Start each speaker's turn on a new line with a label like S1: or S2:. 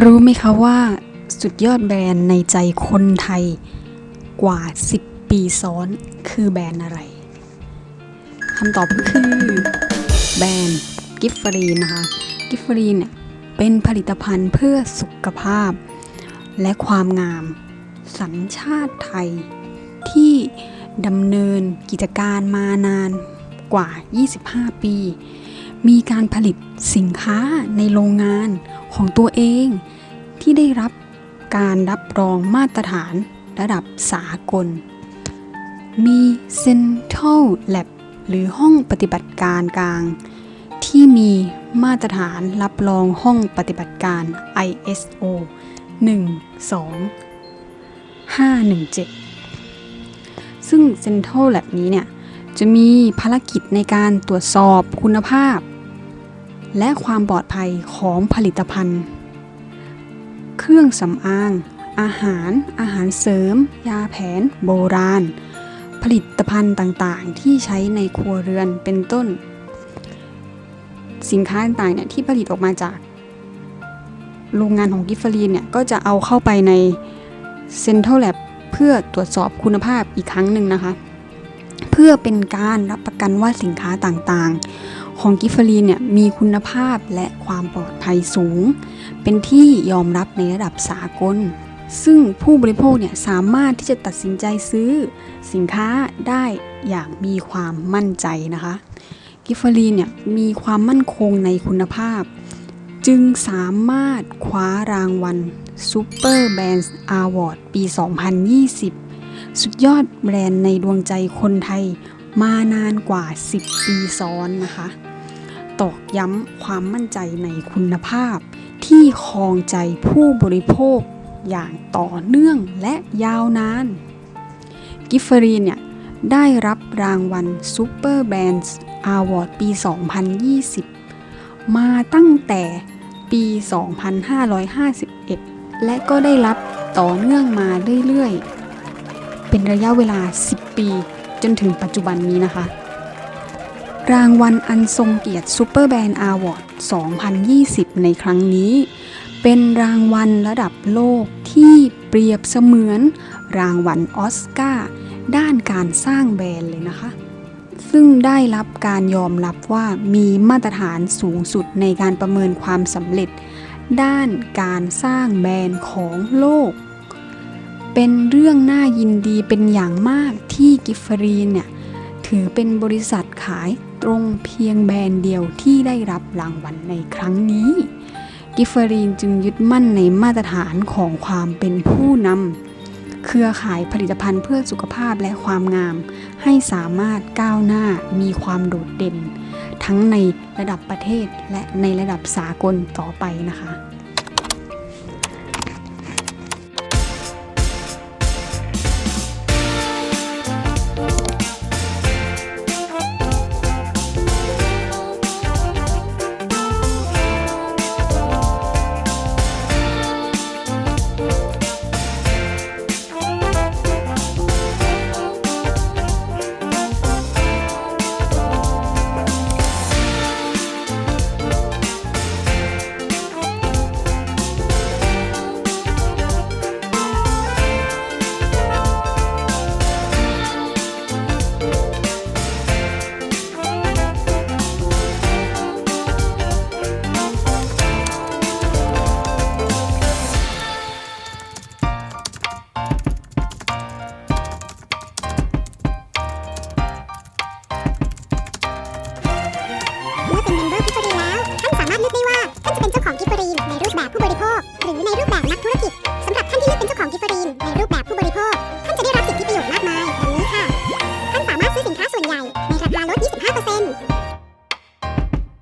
S1: รู้ไหมคะว่าสุดยอดแบรนด์ในใจคนไทยกว่า 10 ปีซ้อนคือแบรนด์อะไรคำตอบคือแบรนด์กิฟฟรีนะคะกิฟฟรีเนี่ยเป็นผลิตภัณฑ์เพื่อสุขภาพ และความงาม สัญชาติไทย ที่ดำเนินกิจการมานานกว่า 25 ปี มีการผลิตสินค้าในโรงงานของตัวเอง ที่ได้รับการรับรองมาตรฐานระดับสากล มี Central Lab หรือห้องปฏิบัติการกลาง ที่มีมาตรฐานรับรองห้องปฏิบัติการ ISO 12517 ซึ่ง Central Lab นี้เนี่ย จะมีภารกิจในการตรวจสอบคุณภาพ และความปลอดภัยของผลิตภัณฑ์ เครื่องสำอาง อาหาร อาหารเสริม ยาแผน โบราณ ผลิตภัณฑ์ต่างๆ ที่ใช้ในครัวเรือนเป็นต้น สินค้าต่างๆเนี่ยที่ผลิตออกมาจาก โรงงานของกิฟฟรีนเนี่ยก็จะเอาเข้าไปใน Central Lab เพื่อตรวจสอบคุณภาพอีกครั้งหนึ่งนะคะ เพื่อเป็นการรับประกันว่าสินค้าต่างๆ ของกิฟฟรีนเนี่ยมีคุณภาพและความปลอดภัยสูง เป็นที่ยอมรับในระดับสากล ซึ่งผู้บริโภคเนี่ยสามารถที่จะตัดสินใจซื้อ สินค้าได้อย่างมีความมั่นใจนะคะ กิฟฟรีนเนี่ยมีความมั่นคงในคุณภาพ จึงสามารถคว้ารางวัล Super Brands Award ปี 2020 สุดยอดแบรนด์ในดวงใจคนไทยมานานกว่า 10 ปีซ้อนนะคะ ตอกย้ำความมั่นใจในคุณภาพ ที่ครองใจผู้บริโภคอย่างต่อเนื่องและยาวนาน กิฟฟรีนเนี่ยได้รับรางวัล Super Brands Award ปี 2020 มาตั้งแต่ปี 2551 และก็ได้รับต่อเนื่องมาเรื่อยๆ เป็นระยะเวลา 10 ปี จนถึงปัจจุบันนี้นะคะ รางวัลอันทรงเกียรติ Super Band Award 2020 ในครั้งนี้ เป็นรางวัลระดับโลกที่เปรียบเสมือน รางวัลออสการ์ด้านการสร้างแบรนด์เลยนะคะ ซึ่งได้รับการยอมรับว่ามีมาตรฐานสูงสุดในการประเมินความสำเร็จ ด้านการสร้างแบรนด์ของโลก เป็นเรื่องน่ายินดีเป็นอย่างมากที่กิฟฟรีนเนี่ย ถือเป็นบริษัทขายตรงเพียงแบรนด์เดียวที่ได้รับรางวัลในครั้งนี้ กิฟฟรีนจึงยึดมั่นในมาตรฐานของความเป็นผู้นำเครือข่ายผลิตภัณฑ์เพื่อสุขภาพและความงาม ให้สามารถก้าวหน้ามีความโดดเด่น ทั้งในระดับประเทศและในระดับสากลต่อไปนะคะ
S2: ิฟเฟอรีนในรูปแบบผู้บริโภค หรือในรูปแบบนักธุรกิจสำหรับท่านที่เลือกเป็นเจ้าของกิฟเฟอรีน